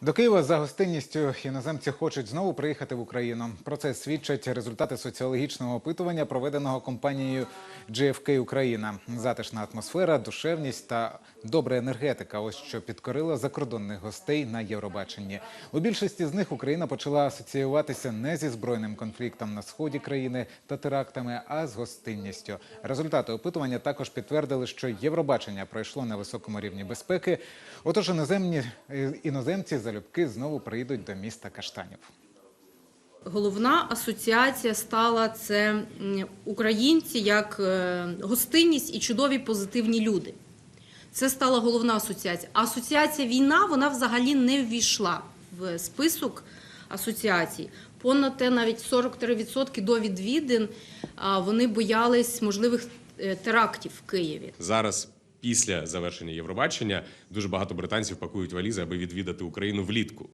До Києва за гостинністю іноземці хочуть знову приїхати в Україну. Про це свідчать результати соціологічного опитування, проведеного компанією GFK Україна. Затишна атмосфера, душевність та добра енергетика. Ось що підкорило закордонних гостей на Євробаченні. У більшості з них Україна почала асоціюватися не зі збройним конфліктом на сході країни та терактами, а з гостинністю. Результати опитування також підтвердили, що Євробачення пройшло на високому рівні безпеки. Отож, іноземні е, іноземці залюбки знову приїдуть до міста Каштанів. Головна асоціація стала це українці як е, гостинність і чудові позитивні люди. Це стала головна асоціація. Асоціація війна вона взагалі не ввійшла в список асоціацій. Понад те, навіть 43% до відвідин вони боялись можливих е, терактів в Києві. Зараз, після завершення Євробачення, дуже багато британців пакують валізи, аби відвідати Україну влітку.